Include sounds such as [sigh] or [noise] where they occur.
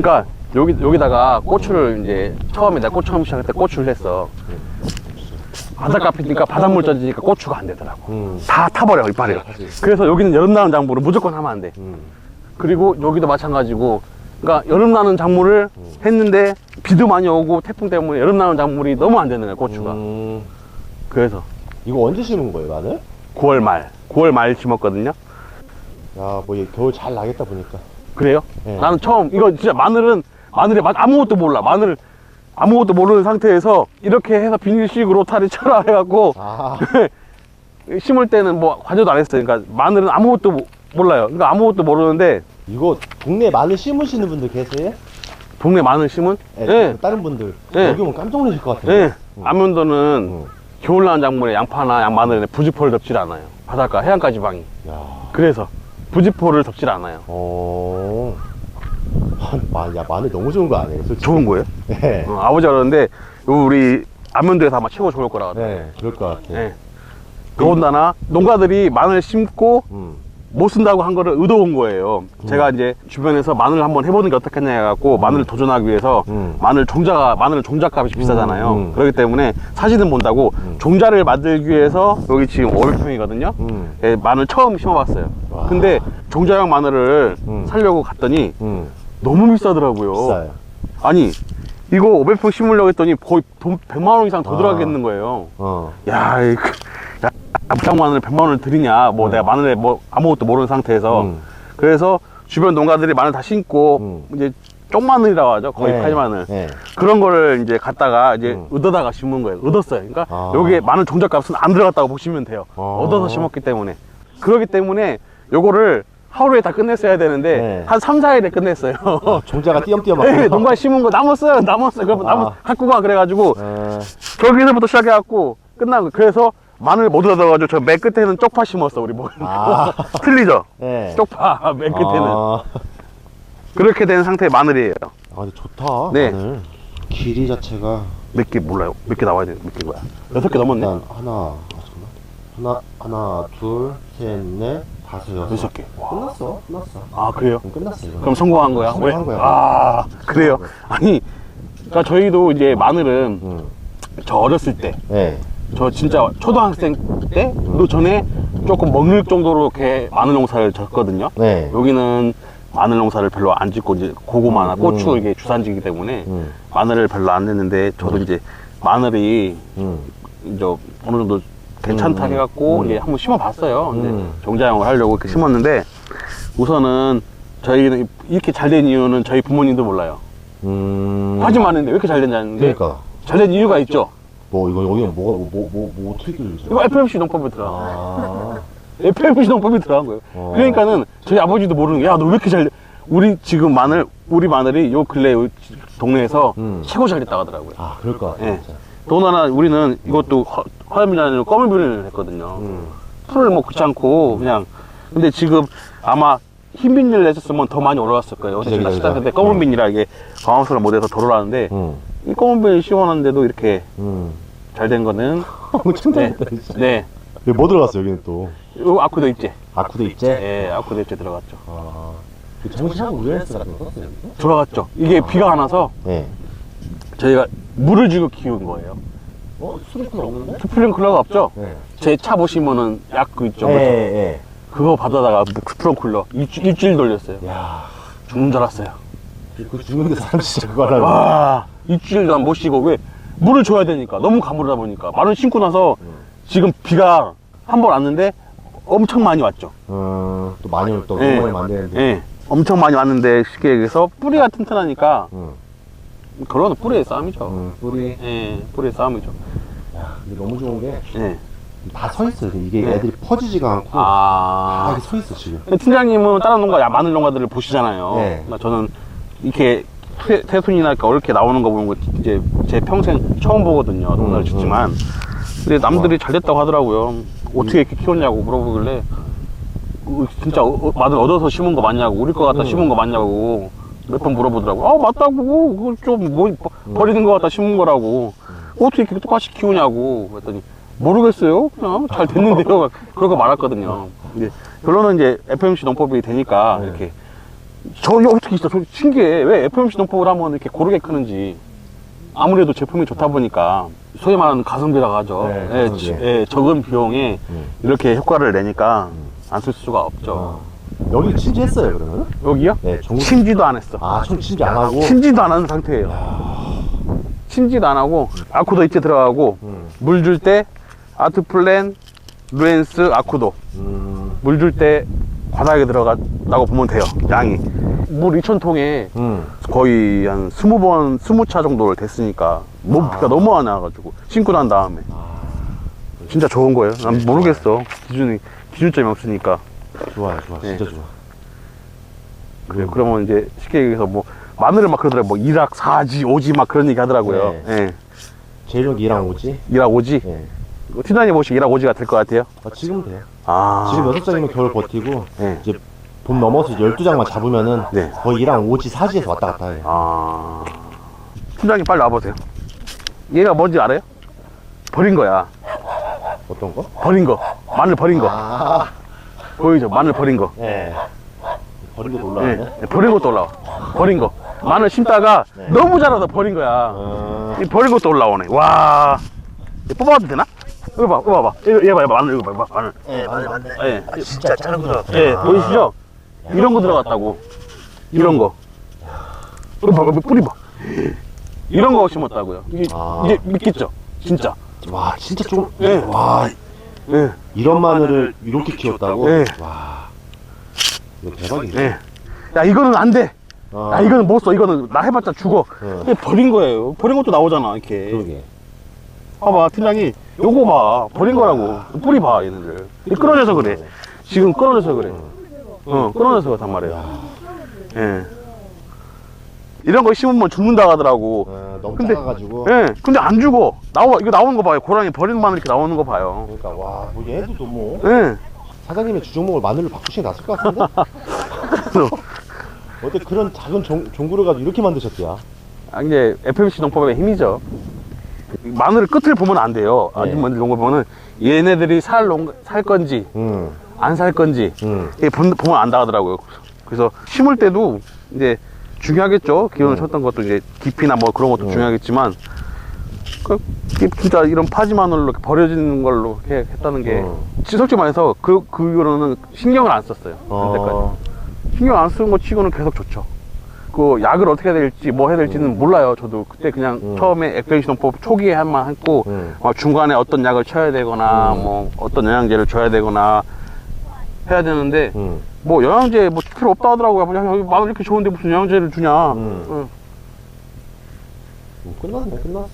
그러니까 여기 여기다가 고추를 이제 처음에 내가 고추 하기 시작할 때 고추를 했어. 바닷가 피니까 바닷물 젖으니까 고추가 안 되더라고. 음. 다 타버려 이파리가. 그래서 여기는 여름 나는 작물을 무조건 하면 안 돼. 음. 그리고 여기도 마찬가지고. 그러니까 여름 나는 작물을 했는데 비도 많이 오고 태풍 때문에 여름 나는 작물이 너무 안 되는 거야 고추가. 음. 그래서 이거 언제 심은 거예요, 마늘? 9월 말, 9월 말 심었거든요. 야, 뭐, 얘 겨울 잘 나겠다 보니까. 그래요? 네. 나는 처음 이거 진짜 마늘은 마늘에 맛 아무것도 몰라. 마늘 아무것도 모르는 상태에서 이렇게 해서 비닐식으로 타리 쳐라 해갖고 아, [laughs] 심을 때는 뭐 관여도 안 했어요. 그러니까 마늘은 아무것도 모- 몰라요. 그러니까 아무것도 모르는데 이거 동네 마늘 심으시는 분들 계세요? 동네 마늘 심은 예, 예, 다른 분들. 예. 여기 오면 깜짝 놀라실 것 같아요. 예. 아면도는 음. 겨울 나는 작물에 양파나 양마늘에 부지포를 덮질 않아요. 바닷가 해안가 지방이. 야, 그래서 부지포를 덮질 않아요. 어. 아, 마, 야, 마늘 너무 좋은 거 아니에요? 솔직히? 좋은 거예요? 네. 어, 아버지가 그러는데 요 우리 안면도에서 아마 최고 좋을 거라. 네. 네, 그럴 것 같아요. 예. 더군다나 농가들이 마늘 심고 음. 못 쓴다고 한 거를 의도한 거예요. 제가 이제 주변에서 마늘 한번 해보는 게 어떻겠냐 해갖고 마늘을 도전하기 위해서 음. 마늘 종자가 마늘 종자 값이 비싸잖아요. 음. 그렇기 때문에 사진은 본다고 종자를 만들기 위해서 여기 지금 500평이거든요. 음. 예, 마늘 처음 심어봤어요. 와. 근데 종자형 마늘을 음. 살려고 갔더니 음. 너무 비싸더라고요. 비싸요. 아니 이거 500평 심으려고 했더니 거의 돈 100만 원 이상 더 아. 들어가겠는 거예요. 어. 야, 이 그- 야, 무장 마늘 100만 원을 드리냐? 뭐 내가 마늘에 뭐 아무것도 모르는 상태에서 음. 그래서 주변 농가들이 마늘 다 심고 음. 이제 쪽마늘이라고 하죠. 거의 네. 파지마늘. 네. 그런 거를 이제 갖다가 이제 음. 얻어다가 심은 거예요. 얻었어요. 그러니까 아. 여기에 마늘 종잣값은 안 들어갔다고 보시면 돼요. 아. 얻어서 심었기 때문에. 그렇기 때문에 요거를 하루에 다 끝냈어야 되는데 네. 한 3, 4일에 끝냈어요. 종자가 띄엄띄엄 네. 농가 심은 거 남았어요. 남았어요. 남 아. 갖고 가 그래가지고 어. 저기서부터 시작해갖고 끝난 거. 그래서 마늘 못 얻어가지고 저 맨 끝에는 쪽파 심었어 우리 뭐 아. [laughs] 틀리죠? 네. 쪽파 맨 끝에는 아. 그렇게 된 상태의 마늘이에요. 아, 근데 좋다. 네. 마늘. 길이 자체가 몇 개 몰라요. 몇 개 나와야 돼. 몇 개인 거야? 여섯 개 넘었네. 일단 하나, 아, 잠깐만. 하나, 하나, 둘, 셋, 넷, 다섯, 여섯. 개. 끝났어. 끝났어. 아 그래요? 그럼 끝났어. 이거. 그럼 성공한 거야? 성공한 왜? 거야. 아 그래요? 아니, 그러니까 저희도 이제 마늘은 음. 저 어렸을 때, 네. 저 진짜 초등학생 때도 전에 조금 먹을 정도로 이렇게 마늘 농사를 졌거든요. 네. 여기는 마늘 농사를 별로 안 짓고 이제 고구마나 음. 고추 이게 주산지기 때문에 음. 마늘을 별로 안 냈는데 저도 이제 마늘이 음. 이제 어느 정도 괜찮다 음. 해갖고 음. 이제 한번 심어봤어요. 근데 음. 종자형을 하려고 이렇게 심었는데 우선은 저희는 이렇게 잘 된 이유는 저희 부모님도 몰라요. 음. 화지 많은데 왜 이렇게 잘 됐냐는데 그러니까. 잘 된 이유가 있죠. 뭐, 이거, 여기는 뭐가, 뭐, 뭐, 뭐, 뭐 어떻게 길르죠? 이거 FMC 들어가. 아. [laughs] FMC 농법에 들어간 거예요. 어. 그러니까는 저희 아버지도 모르는 게 야 너 왜 이렇게 잘 돼? 우리 지금 마늘 우리 마늘이 요 근래 요 동네에서 음. 최고 잘 됐다고 하더라고요. 아, 그럴 것 같아. 예. 진짜. 더군다나 우리는 이것도 화- 화염이 아니라 검은 비를 했거든요. 음. 풀을 뭐 그렇지 않고 그냥 근데 지금 아마 흰 비닐 내셨으면 더 많이 올라갔을 거예요. 그죠, 제가 시작할 때 그죠. 검은 음. 비닐이라 이게 광합성을 못해서 덜 올라왔는데 음. 이 검은 비닐 씌워놨는데도 이렇게 음. 잘된 거는 [laughs] 엄청 네. 네, 여기 뭐 들어갔어, 여기는 또? 요 아쿠도 있지. 아쿠도 있지? 예, 아쿠도 있지 들어갔죠. 아. 그 정시하고 우레스 같은 거? 들어갔죠. 이게 비가 안 와서 네. 저희가 물을 주고 키운 거예요. 어, 수리꾼 없는데? 스프링클러가 없죠? 네. 제 차 보시면은 약 그 있죠. 예, 그거 받아다가 스프링클러 일주, 일주일 돌렸어요. 예. 야 죽는 줄 알았어요. 그 죽는데 사람 진짜 그거 하려고. 와, 일주일도 안 모시고 왜 물을 줘야 되니까 너무 가물다 보니까 마늘 심고 나서 지금 비가 한 번 왔는데 엄청 많이 왔죠. 어, 또 많이 올- 또 예. 너무 많이 만드는데. 예, 엄청 많이 왔는데 쉽게 얘기해서 뿌리가 튼튼하니까 응. 그거는 뿌리의 싸움이죠. 응, 뿌리. 예, 뿌리의 싸움이죠. 야, 근데 너무 좋은 게다 예. 서 있어요. 이게 네. 애들이 퍼지지가 않고 다 아, 이렇게 서 있어 지금. 팀장님은 다른 농가, 야, 마늘 농가들을 보시잖아요. 네. 그러니까 저는 이렇게 태- 태순이나 이렇게 어렵게 나오는 거 보는 거 이제 제 평생 처음 보거든요. 농사를 음, 짓지만. 근데 남들이 잘 됐다고 하더라고요. 어떻게 이렇게 키웠냐고 물어보길래 어, 진짜 어, 어, 마늘 얻어서 심은 거 맞냐고 우리 거 갖다 음. 심은 거 맞냐고 몇 번 물어보더라고. 아 맞다고 그걸 좀뭐 음. 버리는 거 갖다 심은 거라고 어떻게 이렇게 똑같이 키우냐고 그랬더니 모르겠어요. 그냥 잘 됐는데요. 그러고 말았거든요. 이제 결론은 이제 FMC 농법이 되니까 네. 이렇게 저 어떻게 진짜 저 신기해. 왜 FMC 농법을 하면 이렇게 고르게 크는지. 아무래도 제품이 좋다 보니까 소위 말하는 가성비라고 하죠. 네, 예, 예, 적은 비용에 음. 이렇게 효과를 내니까 안 쓸 수가 없죠. 어. 여기 침지했어요 그러면? 여기요? 네, 전국. 침지도 안 했어. 아, 좀 침지 안 하고. 침지도 안 하는 상태예요. 침지도 안 하고 아쿠도 이제 들어가고 음. 물 줄 때 아트플랜, 루엔스, 아쿠도 음. 물 줄때 바닥에 들어갔다고 보면 돼요. 양이 물 2,000통에 음. 거의 한 20번, 20차 정도를 됐으니까 몸 비가 너무 안 와가지고 신고 난 다음에 아, 진짜 좋은 거예요. 난 모르겠어. 기준이 기준점이 없으니까. 좋아요, 좋아. 네. 진짜 좋아. 그래 그러면 이제 쉽게 얘기해서 뭐 마늘을 막 그러더라고. 뭐 1학 4지, 5지 막 그런 얘기 하더라고요. 네. 예. 재력 2랑 5지? 1학 5지. 예. 팀장님 혹시 1학 5지가 될 것 같아요? 아, 지금 돼요. 아. 지금 6장이면 겨울 버티고, 네. 이제 봄 넘어서 12장만 잡으면은 네. 거의 2랑 5지, 4지에서 왔다 갔다 해요. 아. 팀장님 빨리 와보세요. 얘가 뭔지 알아요? 버린 거야. 어떤 거? 버린 거. 마늘 버린 거. 아, 보이죠? 마늘 버린 거. 예. 버린 것도 예, 올라가네. 예, 버린 것도 올라와. 버린 거. 마늘 심다가 네. 너무 자라서 버린 거야. 어, 이 버린 것도 올라오네. 와. 이거 뽑아도 되나? 이거 봐, 이거 봐봐. 이거, 얘 봐, 얘 봐. 마늘, 이거 봐, 봐, 마늘. 예, 맞네, 맞네. 예. 아, 진짜 작은 거 들어갔다. 예, 보이시죠? 이런 거 들어갔다고. 이런 거. 이거 봐, 봐, 뿌리 봐. 이런 거 심었다고요. 이게, 아. 이제 믿겠죠? 진짜. 와, 진짜 좀, 예. 와, 예, 이런 마늘을 이렇게 키웠다고? 예. 와, 이거 대박이네. 예. 야, 이거는 안 돼. 아, 야, 이거는 못 써. 이거는 나 해봤자 죽어. 어. 이게 버린 거예요. 버린 것도 나오잖아, 이렇게. 그러게. 봐봐, 팀장이. 요거 봐. 버린 거라고. 뿌리 봐, 얘네들. 이게 끊어져서 그래. 지금 끊어져서 그래. 어, 끊어져서 그렇단 말이야. 예. 이런 거 심으면 죽는다 하더라고. 어, 너무 근데- 작아가지고. 예. 근데 안 죽어. 나와, 이거 나오는 거 봐요. 고라니 버린 마늘 이렇게 나오는 거 봐요. 그러니까, 와, 뭐 얘도 뭐, 예. 사장님의 주종목을 마늘로 바꾸시는 게 낫을 것 같은데? [laughs] 그래서, 어떻게 그런 작은 종, 종구를 가지고 이렇게 만드셨대요? 아, 이제 FMC 농법의 힘이죠. 마늘 끝을 보면 안 돼요. 네. 아줌마들 거 보면은 얘네들이 살, 농, 살 건지, 응, 안살 건지, 응. 이게 본- 보면 안다 하더라고요. 그래서 심을 때도 이제 중요하겠죠. 기온을 음. 쳤던 것도 이제 깊이나 뭐 그런 것도 음. 중요하겠지만, 그, 진짜 이런 파지 마늘로 이렇게 버려지는 걸로 이렇게 했다는 게, 음. 솔직히 말해서 그, 그 이후로는 신경을 안 썼어요. 그때까지. 어, 신경 안 쓰는 거 치고는 계속 좋죠. 그 약을 어떻게 해야 될지 뭐 해야 될지는 몰라요. 저도 그때 그냥 음. 처음에 액션농법 초기에 한만 했고 음. 어, 중간에 어떤 약을 쳐야 되거나 음. 뭐 어떤 영양제를 줘야 되거나 해야 되는데 응. 뭐 영양제 뭐 필요 없다 하더라고요. 그냥 여기 마늘 이렇게 좋은데 무슨 영양제를 주냐. 음. 응. 뭐 끝났네, 끝났어.